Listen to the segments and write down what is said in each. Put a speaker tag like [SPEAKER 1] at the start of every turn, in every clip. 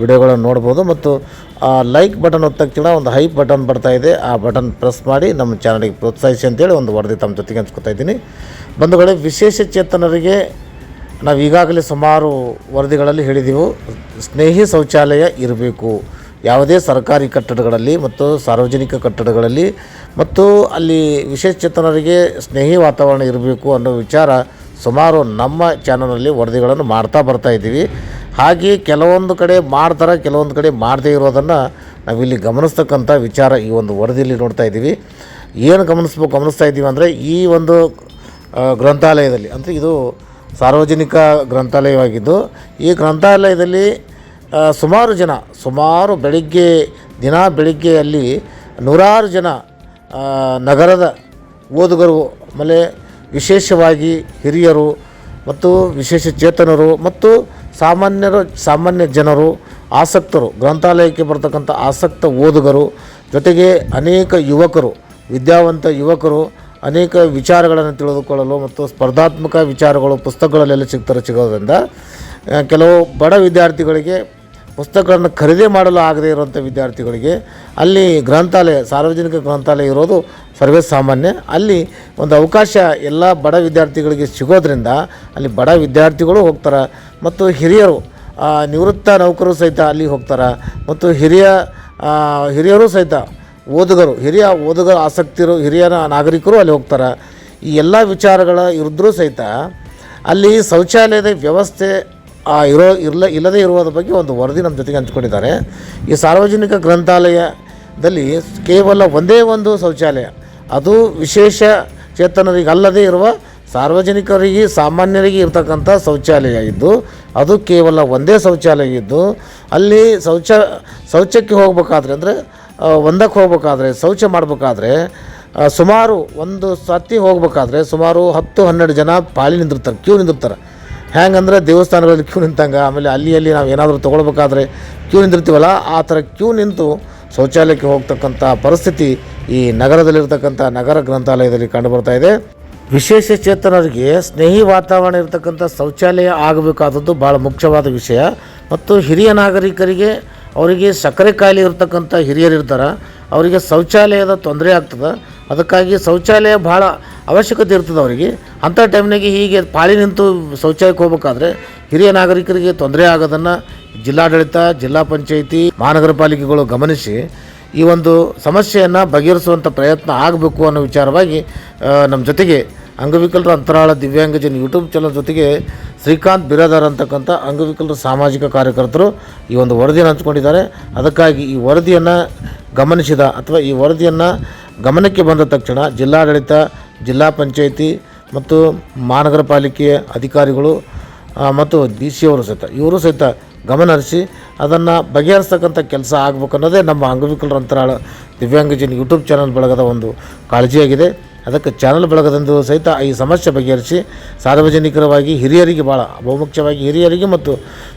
[SPEAKER 1] ವಿಡಿಯೋಗಳನ್ನು ನೋಡ್ಬೋದು ಮತ್ತು ಆ ಲೈಕ್ ಬಟನ್ ಒತ್ತ ತಕ್ಷಣ ಒಂದು ಹೈಪ್ ಬಟನ್ ಬರ್ತಾ ಇದೆ. ಆ ಬಟನ್ ಪ್ರೆಸ್ ಮಾಡಿ ನಮ್ಮ ಚಾನಲಿಗೆ ಪ್ರೋತ್ಸಾಹಿಸಿ ಅಂತೇಳಿ ಒಂದು ವರದಿ ತಮ್ಮ ಜೊತೆಗೆ ಹಂಚ್ಕೊತಾ ಇದ್ದೀನಿ. ಬಂಧುಗಳೇ, ವಿಶೇಷ ಚೇತನರಿಗೆ ನಾವು ಈಗಾಗಲೇ ಸುಮಾರು ವರದಿಗಳಲ್ಲಿ ಹೇಳಿದೆವು. ಸ್ನೇಹಿ ಶೌಚಾಲಯ ಇರಬೇಕು. ಯಾವುದೇ ಸರ್ಕಾರಿ ಕಟ್ಟಡಗಳಲ್ಲಿ ಮತ್ತು ಸಾರ್ವಜನಿಕ ಕಟ್ಟಡಗಳಲ್ಲಿ ಮತ್ತು ಅಲ್ಲಿ ವಿಶೇಷ ಚೇತನರಿಗೆ ಸ್ನೇಹಿ ವಾತಾವರಣ ಇರಬೇಕು ಅನ್ನೋ ವಿಚಾರ ಸುಮಾರು ನಮ್ಮ ಚಾನಲಲ್ಲಿ ವರದಿಗಳನ್ನು ಮಾಡ್ತಾ ಬರ್ತಾ ಇದ್ದೀವಿ. ಹಾಗೆ ಕೆಲವೊಂದು ಕಡೆ ಮಾಡ್ತಾರೆ, ಕೆಲವೊಂದು ಕಡೆ ಮಾಡದೇ ಇರೋದನ್ನು ನಾವಿಲ್ಲಿ ಗಮನಿಸ್ತಕ್ಕಂಥ ವಿಚಾರ ಈ ಒಂದು ವರದಿಯಲ್ಲಿ ನೋಡ್ತಾ ಇದ್ದೀವಿ. ಏನು ಗಮನಿಸ್ಬೇಕು ಗಮನಿಸ್ತಾ ಇದ್ದೀವಿ ಅಂದರೆ ಈ ಒಂದು ಗ್ರಂಥಾಲಯದಲ್ಲಿ, ಅಂದರೆ ಇದು ಸಾರ್ವಜನಿಕ ಗ್ರಂಥಾಲಯವಾಗಿದ್ದು, ಈ ಗ್ರಂಥಾಲಯದಲ್ಲಿ ಸುಮಾರು ಜನ, ಸುಮಾರು ಬೆಳಿಗ್ಗೆ, ದಿನ ಬೆಳಿಗ್ಗೆಯಲ್ಲಿ ನೂರಾರು ಜನ ನಗರದ ಓದುಗರು, ಆಮೇಲೆ ವಿಶೇಷವಾಗಿ ಹಿರಿಯರು ಮತ್ತು ವಿಶೇಷ ಚೇತನರು ಮತ್ತು ಸಾಮಾನ್ಯರು, ಸಾಮಾನ್ಯ ಜನರು, ಆಸಕ್ತರು, ಗ್ರಂಥಾಲಯಕ್ಕೆ ಬರತಕ್ಕಂಥ ಆಸಕ್ತ ಓದುಗರು, ಜೊತೆಗೆ ಅನೇಕ ಯುವಕರು, ವಿದ್ಯಾವಂತ ಯುವಕರು, ಅನೇಕ ವಿಚಾರಗಳನ್ನು ತಿಳಿದುಕೊಳ್ಳಲು ಮತ್ತು ಸ್ಪರ್ಧಾತ್ಮಕ ವಿಚಾರಗಳು ಪುಸ್ತಕಗಳಲ್ಲೆಲ್ಲ ಸಿಗ್ತಾರೆ ಸಿಗೋದ್ರಿಂದ ಕೆಲವು ಬಡ ವಿದ್ಯಾರ್ಥಿಗಳಿಗೆ ಪುಸ್ತಕಗಳನ್ನು ಖರೀದಿ ಮಾಡಲು ಆಗದೇ ಇರುವಂಥ ವಿದ್ಯಾರ್ಥಿಗಳಿಗೆ ಅಲ್ಲಿ ಗ್ರಂಥಾಲಯ, ಸಾರ್ವಜನಿಕ ಗ್ರಂಥಾಲಯ ಇರೋದು ಸರ್ವೇ ಸಾಮಾನ್ಯ. ಅಲ್ಲಿ ಒಂದು ಅವಕಾಶ ಎಲ್ಲ ಬಡ ವಿದ್ಯಾರ್ಥಿಗಳಿಗೆ ಸಿಗೋದ್ರಿಂದ ಅಲ್ಲಿ ಬಡ ವಿದ್ಯಾರ್ಥಿಗಳು ಹೋಗ್ತಾರೆ ಮತ್ತು ಹಿರಿಯರು ನಿವೃತ್ತ ನೌಕರರು ಸಹಿತ ಅಲ್ಲಿ ಹೋಗ್ತಾರೆ ಮತ್ತು ಹಿರಿಯ ಹಿರಿಯರು ಸಹಿತ ಓದುಗರು, ಹಿರಿಯ ಓದುಗರ ಆಸಕ್ತಿರು, ಹಿರಿಯ ನಾಗರಿಕರು ಅಲ್ಲಿ ಹೋಗ್ತಾರೆ. ಈ ಎಲ್ಲ ವಿಚಾರಗಳ ಇರಿದ್ರೂ ಸಹಿತ ಅಲ್ಲಿ ಶೌಚಾಲಯದ ವ್ಯವಸ್ಥೆ ಇರೋ, ಇರಲ, ಇಲ್ಲದೇ ಇರುವುದ್ರ ಬಗ್ಗೆ ಒಂದು ವರದಿ ನಮ್ಮ ಜೊತೆಗೆ ಹಂಚ್ಕೊಂಡಿದ್ದಾರೆ. ಈ ಸಾರ್ವಜನಿಕ ಗ್ರಂಥಾಲಯದಲ್ಲಿ ಕೇವಲ ಒಂದೇ ಒಂದು ಶೌಚಾಲಯ ಅದು ವಿಶೇಷ ಚೇತನರಿಗೆ ಅಲ್ಲದೇ ಇರುವ ಸಾರ್ವಜನಿಕರಿಗೆ, ಸಾಮಾನ್ಯರಿಗೆ ಇರತಕ್ಕಂಥ ಶೌಚಾಲಯ ಇದ್ದು, ಅದು ಕೇವಲ ಒಂದೇ ಶೌಚಾಲಯ ಇದ್ದು, ಅಲ್ಲಿ ಶೌಚ, ಶೌಚಕ್ಕೆ ಹೋಗಬೇಕಾದ್ರೆ ಅಂದರೆ ಒಂದಕ್ಕೆ ಹೋಗಬೇಕಾದ್ರೆ, ಶೌಚ ಮಾಡಬೇಕಾದ್ರೆ ಸುಮಾರು ಒಂದು ಸತಿ ಹೋಗಬೇಕಾದ್ರೆ ಸುಮಾರು ಹತ್ತು, ಹನ್ನೆರಡು ಜನ ಪಾಳಿ ನಿಂದಿರ್ತಾರೆ, ಕ್ಯೂ ನಿಂದಿರ್ತಾರೆ. ಹ್ಯಾಂಗಂದ್ರೆ ದೇವಸ್ಥಾನಗಳಲ್ಲಿ ಕ್ಯೂ ನಿಂತಂಗೆ, ಆಮೇಲೆ ಅಲ್ಲಿ ಅಲ್ಲಿ ನಾವು ಏನಾದರೂ ತೊಗೊಳ್ಬೇಕಾದ್ರೆ ಕ್ಯೂ ನಿಂದಿರ್ತೀವಲ್ಲ, ಆ ಥರ ಕ್ಯೂ ನಿಂತು ಶೌಚಾಲಯಕ್ಕೆ ಹೋಗ್ತಕ್ಕಂಥ ಪರಿಸ್ಥಿತಿ ಈ ನಗರದಲ್ಲಿರ್ತಕ್ಕಂಥ ನಗರ ಗ್ರಂಥಾಲಯದಲ್ಲಿ ಕಂಡುಬರ್ತಾ ಇದೆ. ವಿಶೇಷ ಚೇತನರಿಗೆ ಸ್ನೇಹಿ ವಾತಾವರಣ ಇರತಕ್ಕಂಥ ಶೌಚಾಲಯ ಆಗಬೇಕಾದದ್ದು ಭಾಳ ಮುಖ್ಯವಾದ ವಿಷಯ. ಮತ್ತು ಹಿರಿಯ ನಾಗರಿಕರಿಗೆ ಅವರಿಗೆ ಸಕ್ಕರೆ ಕಾಯಿಲೆ ಇರತಕ್ಕಂಥ ಹಿರಿಯರು ಇರ್ತಾರೆ. ಅವರಿಗೆ ಶೌಚಾಲಯದ ತೊಂದರೆ ಆಗ್ತದೆ. ಅದಕ್ಕಾಗಿ ಶೌಚಾಲಯ ಭಾಳ ಅವಶ್ಯಕತೆ ಇರ್ತದೆ ಅವರಿಗೆ. ಅಂಥ ಟೈಮ್ನಾಗೆ ಹೀಗೆ ಪಾಳಿ ನಿಂತು ಶೌಚಾಲಯಕ್ಕೆ ಹೋಗ್ಬೇಕಾದ್ರೆ ಹಿರಿಯ ನಾಗರಿಕರಿಗೆ ತೊಂದರೆ ಆಗೋದನ್ನು ಜಿಲ್ಲಾಡಳಿತ, ಜಿಲ್ಲಾ ಪಂಚಾಯಿತಿ, ಮಹಾನಗರ ಪಾಲಿಕೆಗಳು ಗಮನಿಸಿ ಈ ಒಂದು ಸಮಸ್ಯೆಯನ್ನು ಬಗೆಹರಿಸುವಂಥ ಪ್ರಯತ್ನ ಆಗಬೇಕು ಅನ್ನೋ ವಿಚಾರವಾಗಿ ನಮ್ಮ ಜೊತೆಗೆ ಅಂಗವಿಕಲರ ಅಂತರಾಳ ದಿವ್ಯಾಂಗಜನ್ ಯೂಟ್ಯೂಬ್ ಚಾನಲ್ ಜೊತೆಗೆ ಶ್ರೀಕಾಂತ್ ಬಿರಾದಾರ್ ಅಂತಕ್ಕಂಥ ಅಂಗವಿಕಲರ ಸಾಮಾಜಿಕ ಕಾರ್ಯಕರ್ತರು ಈ ಒಂದು ವರದಿಯನ್ನು ಹಂಚ್ಕೊಂಡಿದ್ದಾರೆ. ಅದಕ್ಕಾಗಿ ಈ ವರದಿಯನ್ನು ಗಮನಿಸಿದ ಅಥವಾ ಈ ವರದಿಯನ್ನು ಗಮನಕ್ಕೆ ಬಂದ ತಕ್ಷಣ ಜಿಲ್ಲಾಡಳಿತ, ಜಿಲ್ಲಾ ಪಂಚಾಯಿತಿ ಮತ್ತು ಮಹಾನಗರ ಪಾಲಿಕೆಯ ಅಧಿಕಾರಿಗಳು ಮತ್ತು ಡಿ ಸಿ ಅವರು ಸಹಿತ, ಇವರು ಸಹಿತ ಗಮನಹರಿಸಿ ಅದನ್ನು ಬಗೆಹರಿಸ್ತಕ್ಕಂಥ ಕೆಲಸ ಆಗಬೇಕು ಅನ್ನೋದೇ ನಮ್ಮ ಅಂಗವಿಕಲರ ಅಂತರಾಳ ದಿವ್ಯಾಂಗಜನ್ ಯೂಟ್ಯೂಬ್ ಚಾನಲ್ ಬಳಗದ ಒಂದು ಕಾಳಜಿಯಾಗಿದೆ. ಅದಕ್ಕೆ ಚಾನಲ್ ಬಳಗದಂದು ಸಹಿತ ಈ ಸಮಸ್ಯೆ ಬಗೆಹರಿಸಿ ಸಾರ್ವಜನಿಕರವಾಗಿ, ಹಿರಿಯರಿಗೆ ಭಾಳ ಬಹುಮುಖ್ಯವಾಗಿ, ಹಿರಿಯರಿಗೆ ಮತ್ತು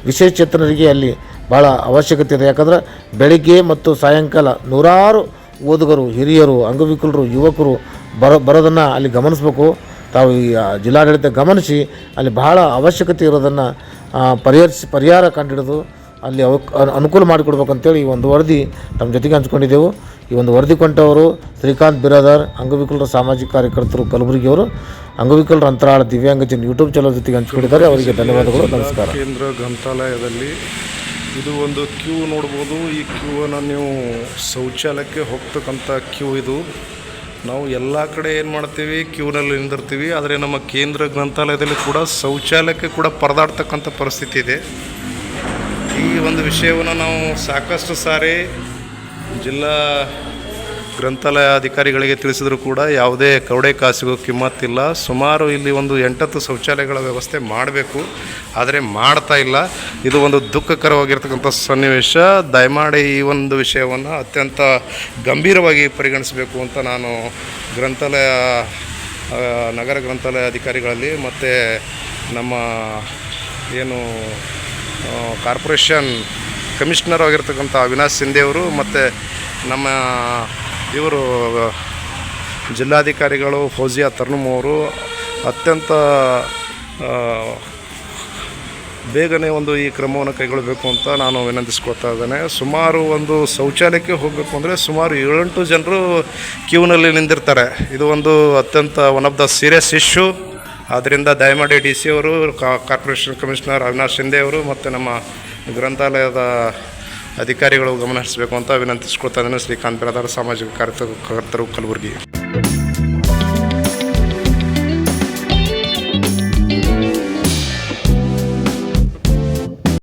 [SPEAKER 1] ವಿಶೇಷ ಚೇತನರಿಗೆ ಅಲ್ಲಿ ಭಾಳ ಅವಶ್ಯಕತೆ ಇದೆ. ಯಾಕಂದ್ರೆ ಬೆಳಿಗ್ಗೆ ಮತ್ತು ಸಾಯಂಕಾಲ ನೂರಾರು ಓದುಗರು, ಹಿರಿಯರು, ಅಂಗವಿಕಲರು, ಯುವಕರು ಬರೋ ಬರೋದನ್ನು ಅಲ್ಲಿ ಗಮನಿಸಬೇಕು. ತಾವು ಈ ಜಿಲ್ಲಾಡಳಿತ ಗಮನಿಸಿ ಅಲ್ಲಿ ಬಹಳ ಅವಶ್ಯಕತೆ ಇರೋದನ್ನು ಪರಿಹರಿಸಿ, ಪರಿಹಾರ ಕಂಡುಹಿಡಿದು ಅಲ್ಲಿ ಅನುಕೂಲ ಮಾಡಿಕೊಡ್ಬೇಕಂತೇಳಿ ಈ ಒಂದು ವರದಿ ನಮ್ಮ ಜೊತೆಗೆ ಹಂಚ್ಕೊಂಡಿದ್ದೆವು. ಈ ಒಂದು ವರದಿ ಕೊಟ್ಟವರು ಶ್ರೀಕಾಂತ್ ಬಿರಾದಾರ್, ಅಂಗವಿಕಲರ ಸಾಮಾಜಿಕ ಕಾರ್ಯಕರ್ತರು ಕಲಬುರಗಿಯವರು. ಅಂಗವಿಕಲರ ಅಂತರಾಳ ದಿವ್ಯಾಂಗಜನ್ ಯೂಟ್ಯೂಬ್ ಚಾನಲ್ ಜೊತೆಗೆ ಹಂಚ್ಕೊಂಡಿದ್ದಾರೆ. ಅವರಿಗೆ ಧನ್ಯವಾದಗಳು. ನಮಸ್ಕಾರ.
[SPEAKER 2] ಕೇಂದ್ರ ಗ್ರಂಥಾಲಯದಲ್ಲಿ ಇದು ಒಂದು ಕ್ಯೂ ನೋಡ್ಬೋದು. ಈ ಕ್ಯೂವನ್ನು ನೀವು ಶೌಚಾಲಯಕ್ಕೆ ಹೋಗ್ತಕ್ಕಂಥ ಕ್ಯೂ ಇದು. ನಾವು ಎಲ್ಲ ಕಡೆ ಏನು ಮಾಡ್ತೀವಿ ಕ್ಯೂನಲ್ಲಿ ನಿಂದಿರ್ತೀವಿ. ಆದರೆ ನಮ್ಮ ಕೇಂದ್ರ ಗ್ರಂಥಾಲಯದಲ್ಲಿ ಕೂಡ ಶೌಚಾಲಯಕ್ಕೆ ಕೂಡ ಪರದಾಡ್ತಕ್ಕಂಥ ಪರಿಸ್ಥಿತಿ ಇದೆ. ಈ ಒಂದು ವಿಷಯವನ್ನು ನಾವು ಸಾಕಷ್ಟು ಸಾರಿ ಜಿಲ್ಲಾ ಗ್ರಂಥಾಲಯ ಅಧಿಕಾರಿಗಳಿಗೆ ತಿಳಿಸಿದರೂ ಕೂಡ ಯಾವುದೇ ಕವಡೆ ಕಾಸಿಗೂ ಕಿಮ್ಮತ್ತಿಲ್ಲ ಸುಮಾರು ಇಲ್ಲಿ ಒಂದು ಎಂಟತ್ತು ಶೌಚಾಲಯಗಳ ವ್ಯವಸ್ಥೆ ಮಾಡಬೇಕು. ಆದರೆ ಮಾಡ್ತಾ ಇಲ್ಲ. ಇದು ಒಂದು ದುಃಖಕರವಾಗಿರ್ತಕ್ಕಂಥ ಸನ್ನಿವೇಶ. ದಯಮಾಡಿ ಈ ಒಂದು ವಿಷಯವನ್ನು ಅತ್ಯಂತ ಗಂಭೀರವಾಗಿ ಪರಿಗಣಿಸಬೇಕು ಅಂತ ನಾನು ಗ್ರಂಥಾಲಯ ನಗರ ಗ್ರಂಥಾಲಯ ಅಧಿಕಾರಿಗಳಲ್ಲಿ ಮತ್ತು ನಮ್ಮ ಏನು ಕಾರ್ಪೊರೇಷನ್ ಕಮಿಷನರ್ ಆಗಿರ್ತಕ್ಕಂಥ ಅವಿನಾಶ್ ಸಿಂಧೆ ಅವರು ಮತ್ತು ನಮ್ಮ ಇವರು ಜಿಲ್ಲಾಧಿಕಾರಿಗಳು ಫೌಜಿಯಾ ತರ್ನುಮ್ ಅತ್ಯಂತ ಬೇಗನೆ ಒಂದು ಈ ಕ್ರಮವನ್ನು ಕೈಗೊಳ್ಳಬೇಕು ಅಂತ ನಾನು ವಿನಂತಿಸ್ಕೊತಾ ಇದ್ದೇನೆ. ಸುಮಾರು ಒಂದು ಶೌಚಾಲಯಕ್ಕೆ ಹೋಗಬೇಕು ಅಂದರೆ ಸುಮಾರು ಏಳೆಂಟು ಜನರು ಕ್ಯೂನಲ್ಲಿ ನಿಂತಿರ್ತಾರೆ ಇದು ಒಂದು ಅತ್ಯಂತ one of the serious issue ಆದ್ದರಿಂದ ದಯಮಾಡಿ ಡಿ ಸಿ ಅವರು ಕಾರ್ಪೊರೇಷನ್ ಕಮಿಷನರ್ ಅವಿನಾಶ್ ಶಿಂದೆ ಅವರು ಮತ್ತು ನಮ್ಮ ಗ್ರಂಥಾಲಯದ ಅಧಿಕಾರಿಗಳು ಗಮನ ಹರಿಸಬೇಕು ಅಂತ ವಿನಂತಿಸ್ಕೊಳ್ತಾ ಇದ್ದೇನೆ. ಶ್ರೀಕಾಂತ್ ಬಿರಾದಾರ್ ಸಾಮಾಜಿಕ ಕಾರ್ಯಕರ್ತರು ಕಲಬುರಗಿ.